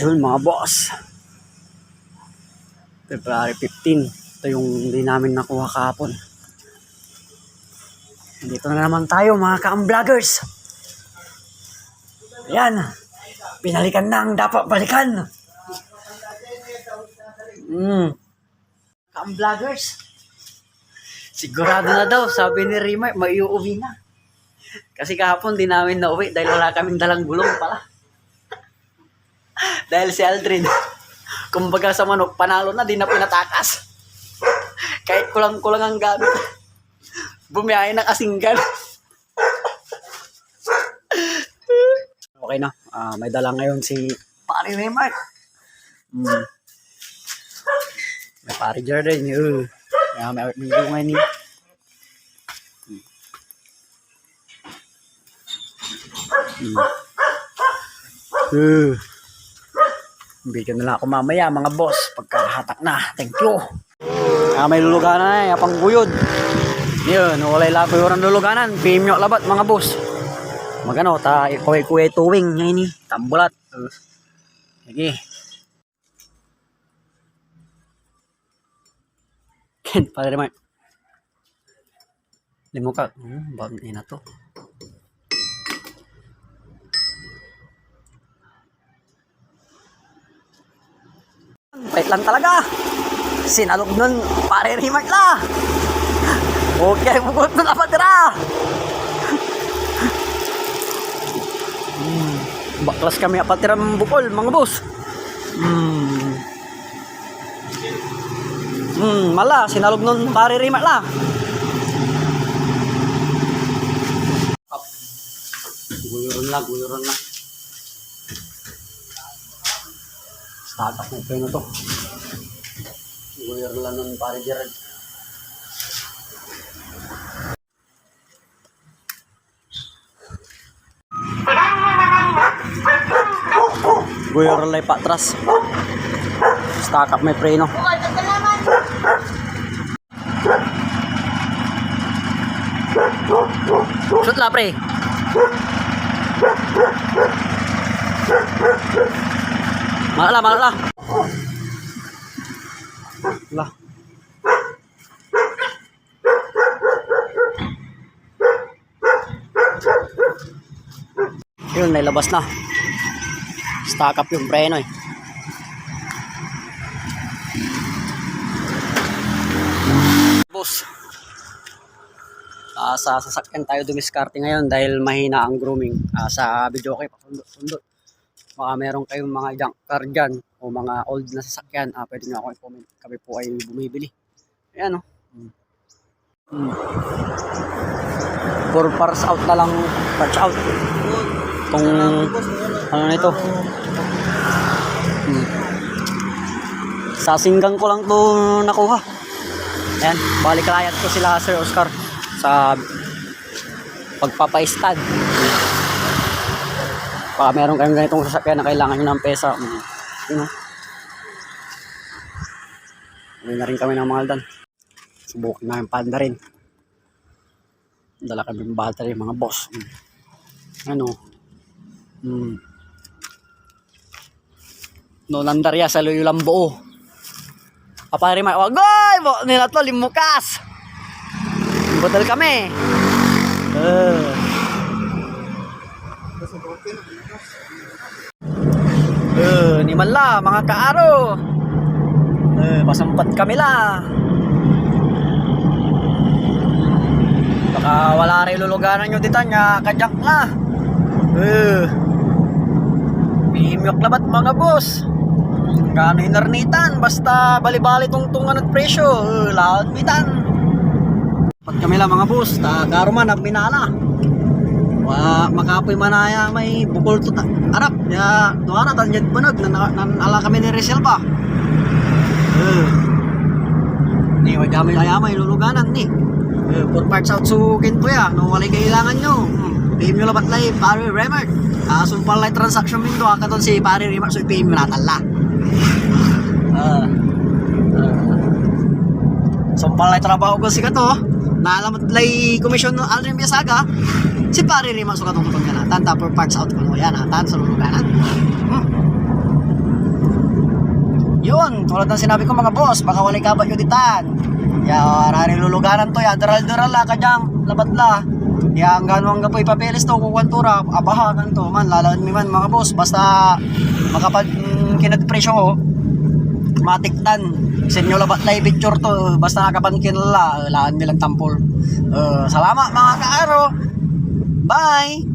Yun mga boss. February 15. Ito yung hindi namin nakuha kahapon. Dito na naman tayo mga ka-vloggers. Ayan. Pinalikan na ang dapat balikan. Mm. Ka-vloggers. Sigurado na daw, sabi ni Rima, may uuwi na. Kasi kahapon di namin nauwi dahil wala kaming dalang gulong pala. Dahil si Aldrin, kumbaga sa manok, panalo na, di na pinatakas. Kahit kulang-kulang ang gamit. Bumiyahe ng asinggan. okay na. Ah, may dala ngayon si Pari Raymart. Mm. May Pari Jordan. Yun. Kaya may may bunga ni. Mm. Uh. Bigyan na lang ako mamaya mga boss pagkahatak na. Thank you. Ah, may luluganan na eh, apang guyod. Yun, walay lang ko yung luluganan. PM nyo labat mga boss. Magano, ta kuwi kuwi tuwing nga ini. Tambulat. Uh. Sige. Ken, Padre Mark. Limo ka. Hmm, bagay na to. Lang talaga. Sinalog nun, pare remark la. Okay, bugot na napadira. Hmm, baklas kami apatira ng bukol, mga boss. Hmm. Hmm, mala, sinalog nun pare remark la. Guyuron lang. Startup na ito na to. Guyuron lang nun pare Gerald. Guyuron lang patras. Stock up may preno. Shoot la pre. Malala, malala. La. Yun, nailabas na. Stock up yung preno eh. Boss. Ah, sa sasakyan tayo dumiskarte ngayon dahil mahina ang grooming. Ah, sa video okay, pasundot-sundot. Baka meron kayong mga junk car dyan o mga old na sasakyan, ah, pwede nyo ako i-comment. Kami po ay bumibili. Ayan o. Hmm. Hmm. For parts out na lang, parts out. Kung ano na ito. Hmm. Sa singgang ko lang to nakuha. Ayan, balik layat ko sila Sir Oscar sa pagpapa-stud. Baka meron kayong ganitong sasakyan na kailangan nyo ng pesa. Mm. You know? Uwi na rin kami ng mga aldan. Subukin namin panda rin. Dala kami ng battery mga boss. Mm. Ano? Mm. No nandarya sa luyo lang buo. Kapari may wagoy nila to limukas. Botol kami. Uh. Uh, ni man la, mga kaaro. Uh, pasampat kami la. Baka wala rin luluganan nyo dito nga, kajak na. Uh, Bimyok labat mga boss. Kano inarnitan, basta bali-bali tungtungan at presyo. Uh, lahat mitan. Pat kami lang mga boss, ta karuman ang minala. Wa makapoy manaya may bukol to ta. Arap ya doa na tanjad bunag nan, nan ala kami ni Rizal pa. Eh. Ni wa gamay ay may luluganan ni. Eh, for parts out sugin po ya, no walay kailangan nyo. Hmm. Nyo labat lay pare Remart. Ah, sumpal lay transaction min to akaton si pare Remart so PM na tala. Ah. ah. Sumpal lay trabaho ko si kato. Naalamat lay komisyon no Aldrin Biasaga. Si pare rin masuk atong tutong kana. Tanta for parts out ko yan ha. Tan sa luluganan. Hmm. yun, tulad ng sinabi ko mga boss, baka walay kabat yun ditan. Ya, rari luluganan to ya, daral-daral la kadyang, labat la. Ya, ang gano'ng gapoy papeles to, kukwantura, abahakan to, man, lalaan mi man mga boss, basta makapag mm, kinadpresyo ko, matiktan. Sa inyo labat na picture to, basta nakabankin la, laan nilang tampol. Uh, salamat mga kaaro. Bye!